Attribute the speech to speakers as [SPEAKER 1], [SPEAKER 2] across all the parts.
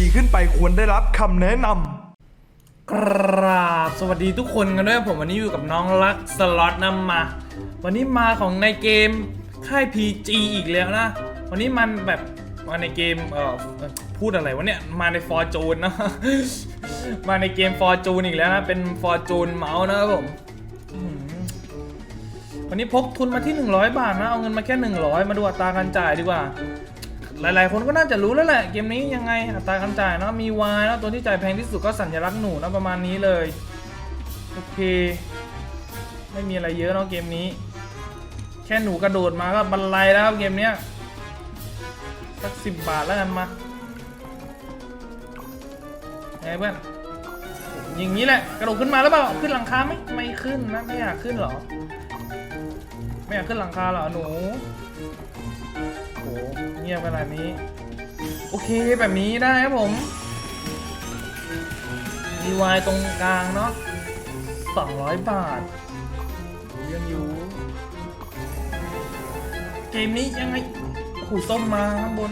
[SPEAKER 1] ีขึ้นไปควรได้รับคำแนะนำ
[SPEAKER 2] กราบสวัสดีทุกคนกันด้วยผมวันนี้อยู่กับน้องรักสล็อตนำมา วันนี้มาของในเกมค่าย PG อีกแล้วนะ วันนี้มันแบบมาในเกมเอ่อพูดอะไรวะเนี่ยมาในฟอร์จูนนะมาในเกมฟอร์จูนอีกแล้วนะเป็นฟอร์จูนเมาส์นะครับผมวันนี้พกทุนมาที่ 100 บาทนะเอาเงินมาแค่ 100 มาดูอัตราการจ่ายดีกว่า หลายๆ คนก็น่าจะรู้แล้วแหละ เกมนี้ยังไงอัตราการจ่ายเนาะมีวายแล้วตัวที่จ่ายแพงที่สุดก็สัญลักษณ์หนูนะประมาณนี้เลยโอเค ไม่มีอะไรเยอะเนาะเกมนี้ แค่หนูกระโดดมาก็บันไลแล้วครับเกมเนี้ยสักสิบบาทแล้วกันมาไงเพื่อนอย่างนี้แหละกระโดดขึ้นมาแล้วเปล่าขึ้นหลังคาไหมไม่ขึ้นนะไม่อยากขึ้นเหรอไม่อยากขึ้นหลังคาหรอหนู เงียบขนาดนี้ โอเคแบบนี้ได้ครับผมมีวายตรงกลางเนาะ200บาทยังอยู่ เกมนี้ยังไงโอ้โหส้มมาข้างบน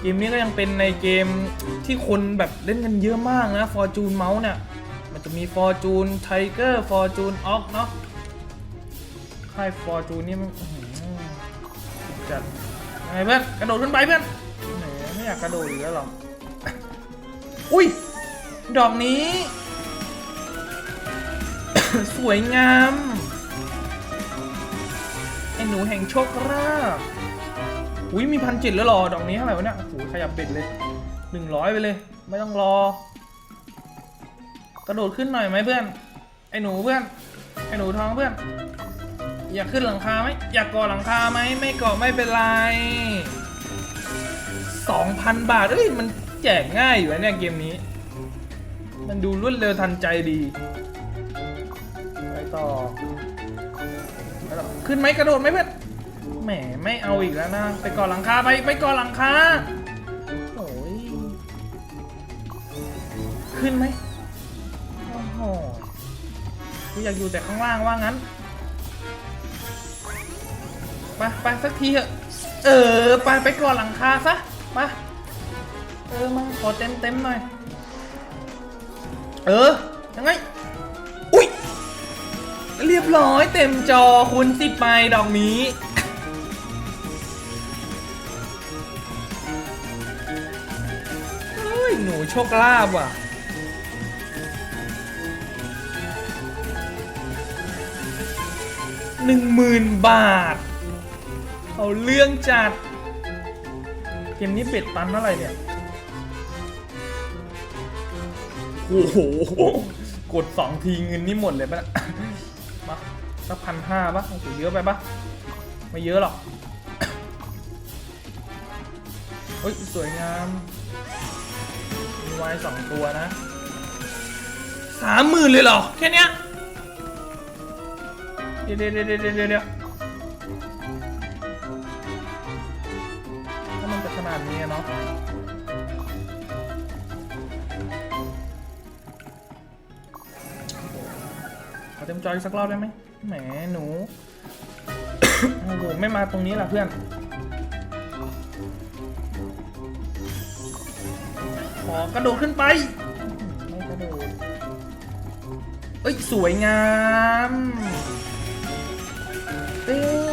[SPEAKER 2] เกมนี้ก็ยังเป็นในเกมที่คนแบบเล่นกันเยอะมากนะ Fortune Mouse เนี่ย มันจะมี Fortune Tiger Fortune Ox เนาะค่าย Fortune นี่มัน จัดยังไงเพื่อนกระโดดขึ้นไปเพื่อนแหมไม่อยากกระโดดอีกแล้วหรออุ้ย ดอกนี้ สวยงามไอ้หนูแห่งโชคราบอุ้ยมีพันจิตแล้วหรอ ดอกนี้เท่าไหร่วะเนี่ยโอ้โหขยับเบ็ดเลยหนึ่งร้อยไปเลย ไม่ต้องรอ กระโดดขึ้นหน่อยไหมเพื่อน ไอ้หนูเพื่อน ไอ้หนูท้องเพื่อน อยากขึ้นหลังคาไหมอยากก่อหลังคาไหมไม่ก่อไม่เป็นไรสองพันบาทเอ้ยมันแจกง่ายอยู่นะเนี่ยเกมนี้ มันดูรวดเร็วทันใจดีไปต่อไปต่อขึ้นไหมกระโดดไหมเพื่อนแหมไม่เอาอีกแล้วนะ ไปก่อหลังคาไปไปก่อหลังคาโอ้ยขึ้นไหมโอ้โหกูอยากอยู่แต่ข้างล่างว่างั้น ไปไปสักทีเถอะ เออ ไปไปก่อนหลังคาซะมาเออมาขอเต็มเต็มหน่อย เออ ยังไง อุ้ย เรียบร้อยเต็มจอคุณสิบใบดอกนี้ เฮ้ย หนูโชคลาภว่ะหนึ่งหมื่นบาท เอาเรื่องจัด เกมนี้เบ็ดตันเท่าไหร่เนี่ย โอ้โห กดสองทีเงินนี่หมดเลยปะเนี่ยมาสักพันห้าปะโอ้โหเยอะไปปะไม่เยอะหรอกเฮ้ย สวยงาม มีไว้สองตัวนะสามหมื่นเลยเหรอ แค่เนี้ย เดี๋ยวเดี๋ยวเดี๋ยวเดี๋ยว ขอเนาะขอเต็มจอยสักรอบได้ไหมแหมหนูโอ้โหไม่มาตรงนี้ล่ะเพื่อน ขอกระโดดขึ้นไป ไม่กระโดด เอ้ย สวยงามตึ๊ด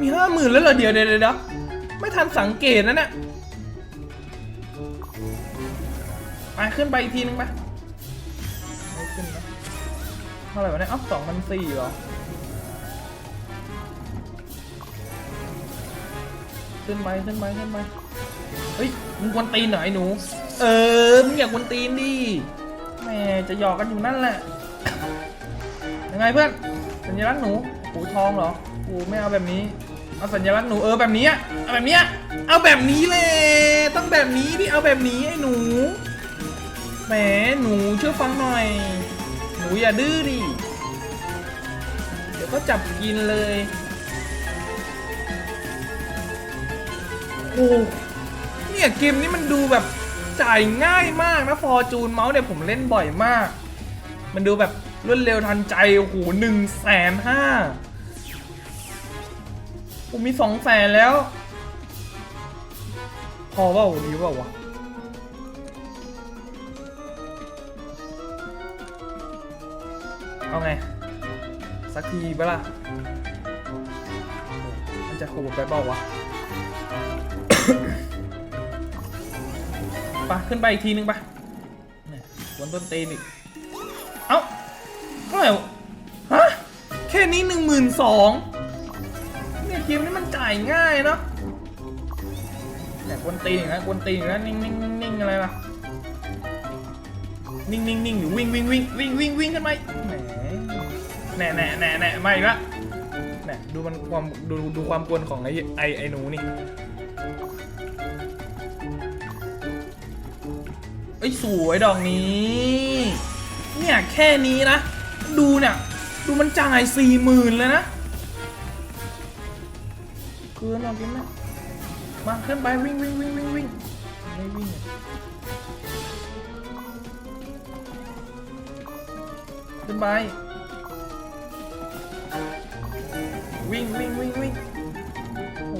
[SPEAKER 2] มีห้าหมื่นแล้วเหรอเดี๋ยวเดี๋ยวเดี๋ยวไม่ทันสังเกตนะเนี่ยไปขึ้นไปอีกทีนึงไปไม่ขึ้นนะเท่าไหร่วะเนี่ยอ้าวสองพันสี่เหรอ ขึ้นไปขึ้นไปขึ้นไปเฮ้ยมึงกวนตีนหรอไอ้หนู เออมึงอยากควนตีนดิแม่จะหยอกกันอยู่นั่นแหละ ยังไงเพื่อนสัญลักษณ์หนูโอ้ทองเหรอโอ้ไม่เอาแบบนี้ เอาสัญลักษณ์หนูเออแบบนี้อะเอาแบบนี้ยเอาแบบนี้เลยต้องแบบนี้ดิเอาแบบนี้ไอ้หนูแหมหนูช่วยฟังหน่อย หนูอย่าดื้อดิเดี๋ยวก็จับกินเลยโอ้เนี่ยเกมนี้มันดูแบบจ่ายง่ายมากนะฟอร์จูนเมาส์เนี่ยผมเล่นบ่อยมาก มันดูแบบรวดเร็วทันใจโอ้โหหนึ่งแสนห้า ผมมีสองแสนแล้ว พอเปล่าดีเปล่าวะเอาไง สักทีเปล่ามันจะโหดไปเปล่าวะไปขึ้นไปอีกทีนึงปเนี่ยวนต้นเตนอีก เอ้าเท่าไหร่ฮะ แค่นี้หนึ่งหมื่นสอง เนี่ยเกมนี้มันจ่ายง่ายเนาะเนี่ยกวนตีนอย่นั้นกวนตีนอย่นั้นนิ่งนิ่งนิ่งอะไรล่ะนิ่งนิ่งนิ่งอยู่วิ่งวิ่งวิ่งวิ่งวิ่งวิ่งกันไหมแหน่แหน่แหน่แหน่มาอีกละแหน่ดูมันความดูดูความกวนของไอ้ไอ้ไอ้หนูนี่เอ้ยสวยดอกนี้ เนี่ยแค่นี้นะ ดูเนี่ย ดูมันจ่ายสี่หมื่นเลยนะ เกินเอากินนะมาขึ้นไปวิ่งวิ่งวิ่งวิ่งวิ่งไม่วิ่งขึ้นไปวิ่งวิ่งวิ่งวิ่งโอ้โห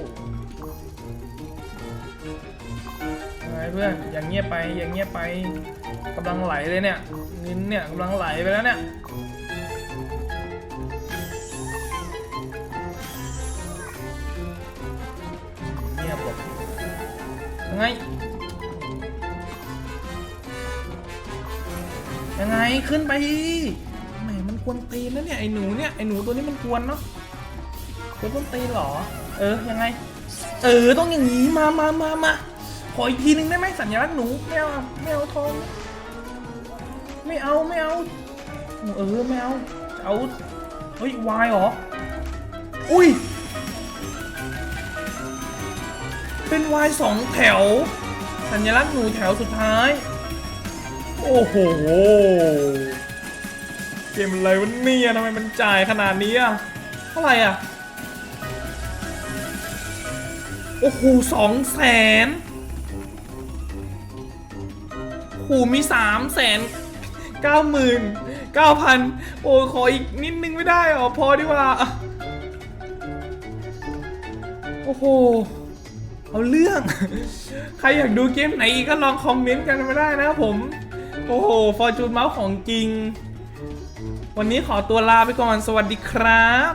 [SPEAKER 2] ยังไงเพื่อนอย่างเงียบไปอย่างเงียบไปกำลังไหลเลยเนี่ยเงินเนี่ยกำลังไหลไปแล้วเนี่ย ไง ยังไงขึ้นไปแหมมันกวนตีนนะเนี่ยไอ้หนูเนี่ยไอ้หนูตัวนี้มันกวนเนาะกวนต้นตีนเหรอ เออยังไง เออต้องอย่างนี้มามามามาขออีกทีนึงได้ไหมสัญลักษณ์หนูไม่เอาไม่เอาทอง ไม่เอาไม่เอาเออไม่เอาเอาเฮ้ยวายเหรอ อุ้ย เป็นวายสองแถว สัญลักษณ์หนูแถวสุดท้าย โอ้โห เกมอะไรวะเนี่ยทำไมมันจ่ายขนาดนี้อะเท่าไหร่อะ โอ้โหสองแสนโอ้โหมีสามแสนเก้าหมื่นเก้าพันโอ้ขออีกนิดนึงไม่ได้หรอ พอดีว่า โอ้โห เอาเรื่อง ใครอยากดูเกมไหนอีกก็ลองคอมเมนต์กันมาได้นะครับผม โอ้โห ฟอร์จูนเมาส์ของจริง วันนี้ขอตัวลาไปก่อน สวัสดีครับ